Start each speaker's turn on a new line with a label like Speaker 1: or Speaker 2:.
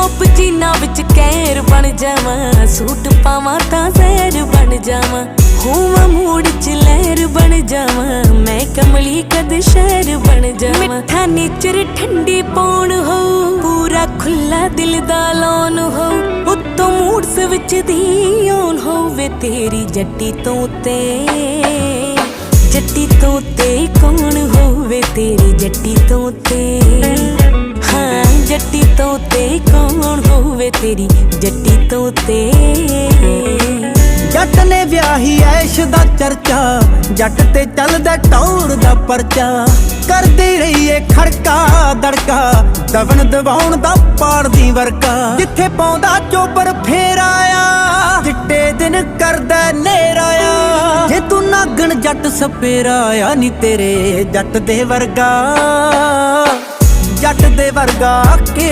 Speaker 1: Top ਜੀਨਾ ਵਿੱਚ ਕਹਿਰ ਬਣ ਜਾਵਾਂ, ਸੂਟ ਪਾਵਾਂ ਤਾਂ ਜ਼ਹਿਰ ਬਣ ਜਾਵਾਂ, ਹੋਵਾਂ ਮੂਡ ਚ ਲਹਿਰ ਬਣ ਜਾਵਾਂ, ਮੈਂ ਕਮਲੀ ਕਦ ਸ਼ਹਿਰ ਬਣ ਜਾਵਾਂ। ਮਿੱਠਾ ਨੇਚਰ ਠੰਡੀ ਪੌਣ ਹੋ ਪੂਰਾ ਖੁੱਲਾ ਦਿਲ ਦਾ ਲੋਨ ਹੋ ਉੱਤੋਂ ਮੂਡਸ ਵਿੱਚ ਦੀ ਔਨ ਹੋਵੇ ਤੇਰੀ ਜੱਟੀ ਤੋਂ ਤੇ ਜੱਟੀ ਤੋਂ ਤੇ ਕੌਣ ਹੋਵੇ ਤੇਰੀ ਜੱਟੀ ਤੋਂ ਤੇ ਤੋਂ ਤੇ ਕੌਣ ਹੋਵੇ ਤੇਰੀ ਜੱਟੀ ਤੋਂ ਤੇ
Speaker 2: ਜੱਟ ਨੇ ਵਿਆਹੀ ਐਸ਼ ਦਾ ਚਰਚਾ, ਜੱਟ ਤੇ ਚੱਲਦਾ ਟੌਰ ਦਾ ਪਰਚਾ। ਕਰਦੀ ਰਹੀਏ ਖੜਕਾ, ਦੜਕਾ ਦਵਨ ਦਵਾਉਣ ਦਾ ਪਾੜਦੀ ਵਰਕਾ। ਜਿੱਥੇ ਪਾਉਂਦਾ ਚੋਬਰ ਫੇਰ ਆਇਆ, ਚਿੱਟੇ ਦਿਨ ਕਰਦਾ ਨੇਰਾ ਆ ਜੇ ਤੂੰ ਨਾਗਣ ਜੱਟ ਸਪੇਰਾ ਆ ਨੀ ਤੇਰੇ ਜੱਟ ਦੇ ਵਰਗਾ। ਜੱਟ ਦੇ ਵਰਗਾ ਕਿਹੜਾ